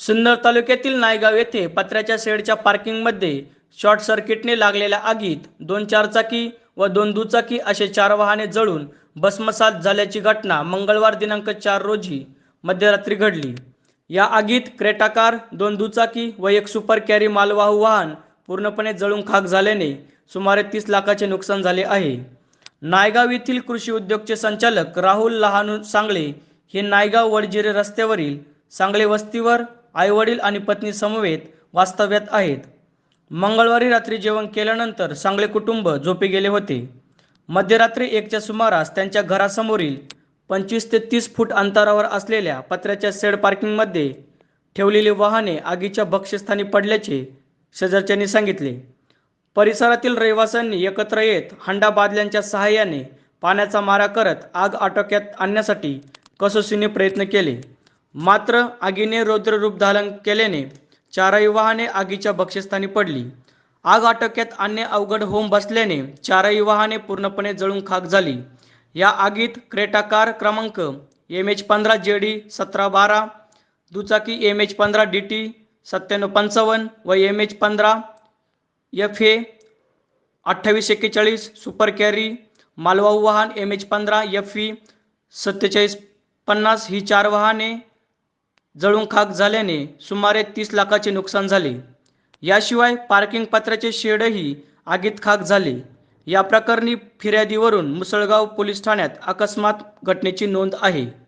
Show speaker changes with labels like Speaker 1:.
Speaker 1: सुन्नर तालुक्यातील नायगाव येथे पत्र्याच्या शेडच्या पार्किंगमध्ये शॉर्ट सर्किटने लागलेल्या आगीत दोन चारचाकी व दोन दुचाकी असे चार वाहने जळून भस्मसात झाल्याची घटना मंगळवार दिनांक चार रोजी मध्यरात्री घडली. या आगीत क्रेटाकार दोन दुचाकी व एक सुपर कॅरी मालवाहू वाहन पूर्णपणे जळून खाक झाल्याने सुमारे तीस लाखाचे नुकसान झाले आहे. नायगाव येथील कृषी उद्योगचे संचालक राहुल लहानू सांगळे हे नायगाव वडजिरे रस्त्यावरील सांगळे वस्तीवर आईवडील आणि पत्नी समवेत वास्तव्यात आहेत. मंगळवारी रात्री जेवण केल्यानंतर सांगले कुटुंब झोपी गेले होते. मध्यरात्री एकच्या सुमारास त्यांच्या घरासमोरील पंचवीस ते तीस फूट अंतरावर असलेल्या पत्र्याच्या शेड पार्किंगमध्ये ठेवलेली वाहने आगीच्या भक्ष्यस्थानी पडल्याचे शेजारच्यांनी सांगितले. परिसरातील रहिवाशांनी एकत्र येत हंडा बादल्यांच्या सहाय्याने पाण्याचा मारा करत आग आटोक्यात आणण्यासाठी कसोशीने प्रयत्न केले. मात्र आगीने रौद्ररूप धारण केल्याने चारही वाहने आगीच्या बक्षस्थानी पडली. आग आटोक्यात आणणे अवघड होऊन बसल्याने चारही वाहने पूर्णपणे जळून खाक झाली. या आगीत क्रेटा कार क्रमांक एम एच पंधरा जे डी सतरा बारा दुचाकी एम एच पंधरा डी टी सत्त्याण्णव पंचावन्न व एम एच पंधरा एफ ए अठ्ठावीस एक्केचाळीस सुपर कॅरी मालवाहू वाहन एम एच पंधरा एफ ई सत्तेचाळीस पन्नास ही चार वाहने जळून खाक झाल्याने सुमारे तीस लाखाचे नुकसान झाले. याशिवाय पार्किंग पत्राचे शेडही आगीत खाक झाले. या प्रकरणी फिर्यादीवरून मुसळगाव पोलीस ठाण्यात अकस्मात घटनेची नोंद आहे.